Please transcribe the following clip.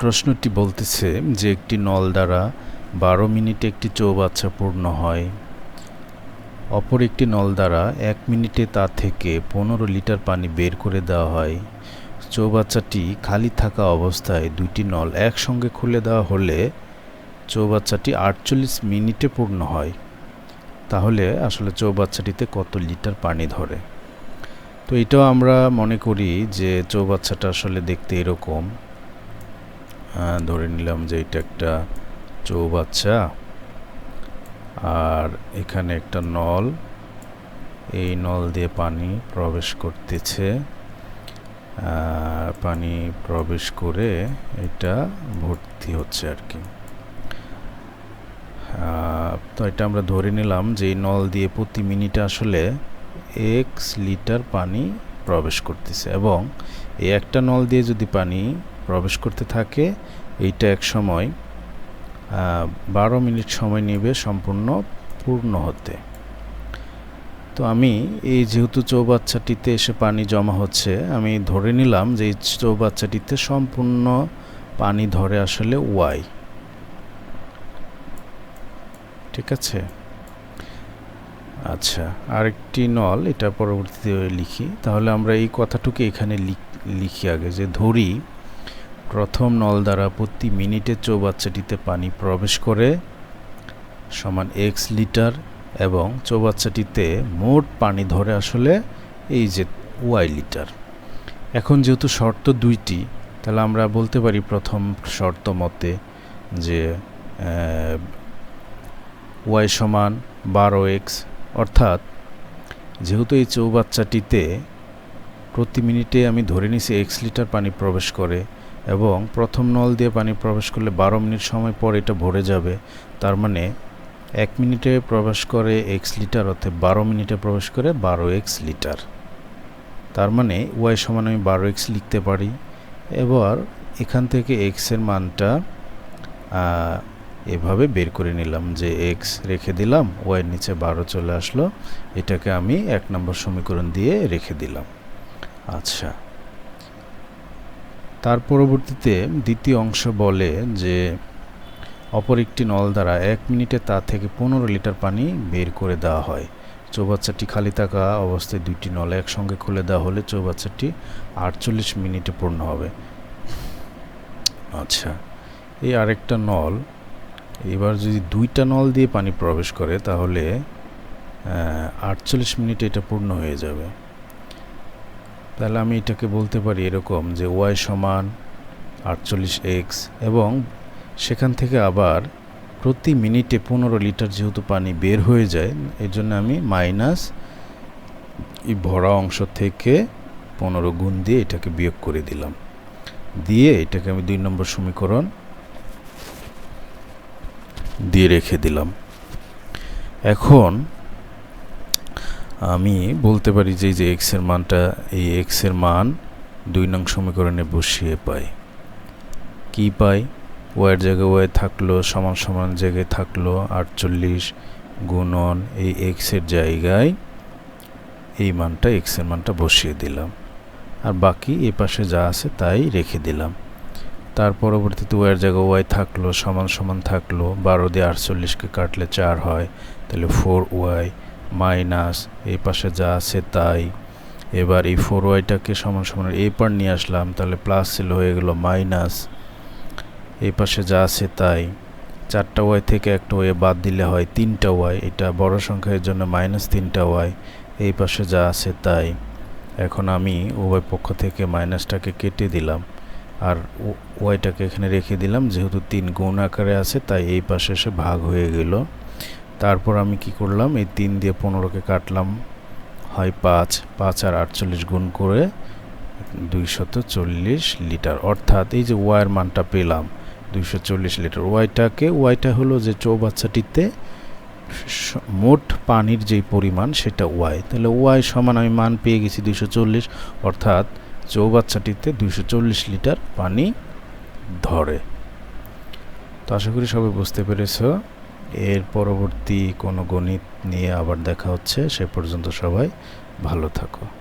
প্রশ্নটি বলতেছে যে একটি নল দ্বারা বারো মিনিটে একটি চৌবাচ্চা পূর্ণ হয়। অপর একটি নল দ্বারা এক মিনিটে তা থেকে পনেরো লিটার পানি বের করে দেওয়া হয়। চৌবাচ্চাটি খালি থাকা অবস্থায় দুইটি নল একসঙ্গে খুলে দেওয়া হলে চৌবাচ্চাটি আটচল্লিশ মিনিটে পূর্ণ হয়। তাহলে আসলে চৌবাচ্চাটিতে কত লিটার পানি ধরে? তো এটাও আমরা মনে করি যে চৌবাচ্চাটা আসলে দেখতে এরকম। ধরে নিলাম যে এটা একটা চৌবাচ্চা। আর এখানে একটা নল। এই নল দিয়ে পানি প্রবেশ করতেছে। পানি প্রবেশ করে এটা ভর্তি হচ্ছে আর কি। তো এটা আমরা ধরে নিলাম যে এই নল দিয়ে প্রতি মিনিটে আসলে এক্স লিটার পানি প্রবেশ করতেছে। এবং এই একটা নল দিয়ে যদি পানি প্রবেশ করতে থাকে। এইটা এক সময় বারো মিনিট সময় নেবে সম্পূর্ণ পূর্ণ হতে। তো আমি এই যেহেতু চৌবাচ্চাটিতে এসে পানি জমা হচ্ছে, আমি ধরে নিলাম যে এই চৌবাচ্চাটিতে সম্পূর্ণ পানি ধরে আসলে ওয়াই। ঠিক আছে? আচ্ছা আরেকটি নল, এটা পরবর্তীতে লিখি। তাহলে আমরা এই কথাটুকু এখানে লিখ- আগে যে ধরি প্রথম নল দ্বারা প্রতি মিনিটে চৌবাচ্চাটিতে পানি প্রবেশ করে, সমান এক্স লিটার, এবং চৌবাচ্চাটিতে মোট পানি ধরে আসলে এই যে ওয়াই লিটার। এখন যেহেতু শর্ত দুইটি, তাহলে আমরা বলতে পারি প্রথম শর্ত মতে যে ওয়াই সমান বারো এক্স অর্থাৎ যেহেতু এই চৌবাচ্চাটিতে প্রতি মিনিটে আমি ধরে নিছি এক্স লিটার পানি প্রবেশ করে এবং প্রথম নল দিয়ে পানি প্রবেশ করলে বারো মিনিট সময় পর এটা ভরে যাবে। তার মানে এক মিনিটে প্রবেশ করে এক্স লিটার অর্থাৎ বারো মিনিটে প্রবেশ করে বারো এক্স লিটার তার মানে ওয়াই সমান আমি বারো এক্স লিখতে পারি। এবার এখান থেকে এক্সের মানটা এভাবে বের করে নিলাম যে এক্স রেখে দিলাম ওয়াইয়ের নিচে বারো চলে আসলো। এটাকে আমি এক নম্বর সমীকরণ দিয়ে রেখে দিলাম। আচ্ছা। তার পরবর্তীতে দ্বিতীয় অংশ বলে যে, অপর একটি নল দ্বারা এক মিনিটে তা থেকে পনেরো লিটার পানি বের করে দেওয়া হয়। চৌবাচ্চাটি খালি থাকা অবস্থায় দুইটি নল একসঙ্গে খুলে দেওয়া হলে চৌবাচ্চাটি আটচল্লিশ মিনিটে পূর্ণ হবে। আচ্ছা এই আরেকটা নল, এবার যদি দুইটা নল দিয়ে পানি প্রবেশ করে তাহলে আটচল্লিশ মিনিটে এটা পূর্ণ হয়ে যাবে। তাহলে আমি এটাকে বলতে পারি এরকম যে ওয়াই সমান আটচল্লিশ এক্স এবং সেখান থেকে আবার প্রতি মিনিটে পনেরো লিটার যেহেতু পানি বের হয়ে যায় এই জন্য আমি মাইনাস এই ভরা অংশ থেকে পনেরো গুণ দিয়ে এটাকে বিয়োগ করে দিলাম। দিয়ে এটাকে আমি দুই নম্বর সমীকরণ দিয়ে রেখে দিলাম। এখন আমি বলতে পারি যে যে এক্সের মানটা, এই এক্সের মান দুই নং সমীকরণে বসিয়ে পাই। কি পাই? ওয়াইয়ের জায়গায় ওয়াই থাকল, সমান সমান জায়গায় থাকল, আটচল্লিশ গুণন এই এক্সের জায়গায় এই মানটা এক্সের মানটা বসিয়ে দিলাম। আর বাকি এ পাশে যা আছে তাই রেখে দিলাম। তার পরবর্তীতে ওয়াইয়ের জায়গায় ওয়াই থাকল, সমান সমান থাকল, বারো দিয়ে আটচল্লিশকে কাটলে চার হয়, তাহলে ফোর ওয়াই মাইনাস এই পাশে যা আছে তাই। এবার এই ফোর ওয়াইটাকে সমান সমান এই পার নিয়ে আসলাম, তাহলে প্লাস ছিল হয়ে গেল মাইনাস এই পাশে যা আছে তাই। চারটা ওয়াই থেকে একটা ওয়ে বাদ দিলে হয় তিনটা ওয়াই এটা বড় সংখ্যার জন্য মাইনাস তিনটা ওয়াই এই পাশে যা আছে তাই। এখন আমি উভয় পক্ষ থেকে মাইনাসটাকে কেটে দিলাম, আর ওয়াইটাকে এখানে রেখে দিলাম, যেহেতু তিন গুণ আকারে আছে, তাই এই পাশে এসে ভাগ হয়ে গেল। তারপর আমি কি করলাম? এই তিন দিয়ে পনেরোকে কাটলাম। হয় পাঁচ পাঁচ আর আটচল্লিশ গুণ করে দুইশত চল্লিশ লিটার। অর্থাৎ এই যে ওয়াইয়ের মানটা পেলাম দুইশো চল্লিশ লিটার। ওয়াইটাকে, ওয়াইটা হলো যে চৌবাচ্চাটিতে মোট পানির যেই পরিমাণ সেটা ওয়াই। তাহলে ওয়াই সমান আমি মান পেয়ে গেছি দুইশো চল্লিশ, অর্থাৎ চৌবাচ্চাটিতে দুইশো চল্লিশ লিটার পানি ধরে। তো আশা করি সবাই বুঝতে পেরেছ। এর পরবর্তী কোনো গণিত নিয়ে আবার দেখা হচ্ছে সে পর্যন্ত সবাই ভালো থাকো।